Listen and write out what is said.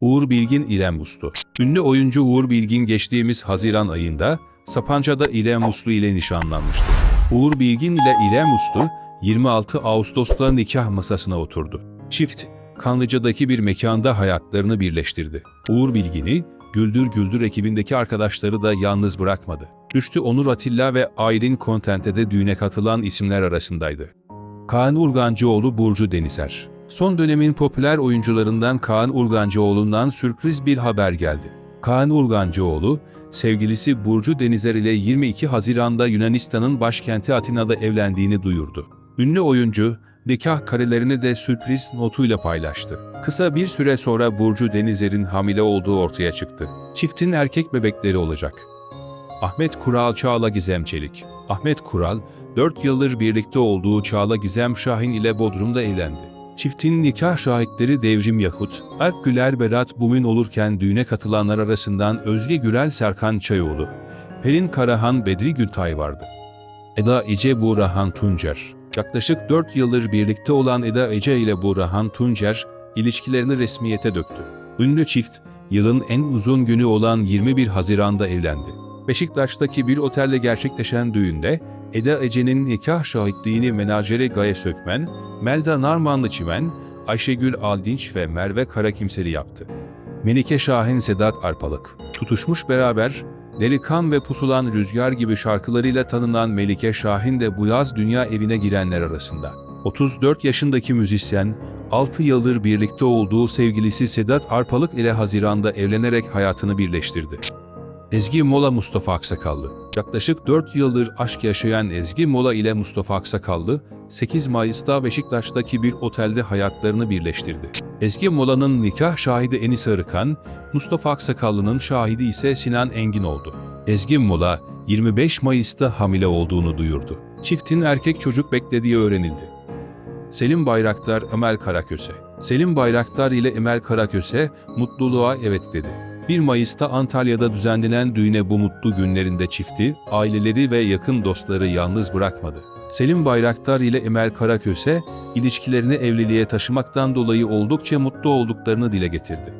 Uğur Bilgin İrem Uslu. Ünlü oyuncu Uğur Bilgin geçtiğimiz Haziran ayında Sapanca'da İrem Uslu ile nişanlanmıştı. Uğur Bilgin ile İrem Uslu 26 Ağustos'ta nikah masasına oturdu. Çift, Kanlıca'daki bir mekanda hayatlarını birleştirdi. Uğur Bilgin'i, Güldür Güldür ekibindeki arkadaşları da yalnız bırakmadı. Rüştü Onur Atilla ve Aylin Kontent'e düğüne katılan isimler arasındaydı. Kaan Urgancıoğlu Burcu Denizer. Son dönemin popüler oyuncularından Kaan Urgancıoğlu'ndan sürpriz bir haber geldi. Kaan Urgancıoğlu, sevgilisi Burcu Denizer ile 22 Haziran'da Yunanistan'ın başkenti Atina'da evlendiğini duyurdu. Ünlü oyuncu, nikah karelerini de sürpriz notuyla paylaştı. Kısa bir süre sonra Burcu Denizer'in hamile olduğu ortaya çıktı. Çiftin erkek bebekleri olacak. Ahmet Kural Çağla Gizem Çelik. Ahmet Kural, 4 yıldır birlikte olduğu Çağla Gizem Şahin ile Bodrum'da evlendi. Çiftin nikah şahitleri Devrim Yakut, Alp Güler Berat Bumin olurken düğüne katılanlar arasından Özge Gürel Serkan Çayoğlu, Pelin Karahan Bedri Gültay vardı. Eda Ece Buğrahan Tuncer. Yaklaşık 4 yıldır birlikte olan Eda Ece ile Buğrahan Tuncer, ilişkilerini resmiyete döktü. Ünlü çift, yılın en uzun günü olan 21 Haziran'da evlendi. Beşiktaş'taki bir otelde gerçekleşen düğünde, Eda Ece'nin nikah şahitliğini menajeri Gaye Sökmen, Melda Narmanlı Çimen, Ayşegül Aldinç ve Merve Karakimseli yaptı. Melike Şahin Sedat Arpalık. Tutuşmuş beraber, Delikan ve Pusulan Rüzgar gibi şarkılarıyla tanınan Melike Şahin de bu yaz dünya evine girenler arasında. 34 yaşındaki müzisyen, 6 yıldır birlikte olduğu sevgilisi Sedat Arpalık ile Haziran'da evlenerek hayatını birleştirdi. Ezgi Mola Mustafa Aksakallı Yaklaşık 4 yıldır aşk yaşayan Ezgi Mola ile Mustafa Aksakallı, 8 Mayıs'ta Beşiktaş'taki bir otelde hayatlarını birleştirdi. Ezgi Mola'nın nikah şahidi Enis Arıkan, Mustafa Aksakallı'nın şahidi ise Sinan Engin oldu. Ezgi Mola, 25 Mayıs'ta hamile olduğunu duyurdu. Çiftin erkek çocuk beklediği öğrenildi. Selim Bayraktar, Ömer Karaköse. Selim Bayraktar ile Ömer Karaköse, mutluluğa evet dedi. 1 Mayıs'ta Antalya'da düzenlenen düğüne bu mutlu günlerinde çifti, aileleri ve yakın dostları yalnız bırakmadı. Selim Bayraktar ile Emel Karaköse, ilişkilerini evliliğe taşımaktan dolayı oldukça mutlu olduklarını dile getirdi.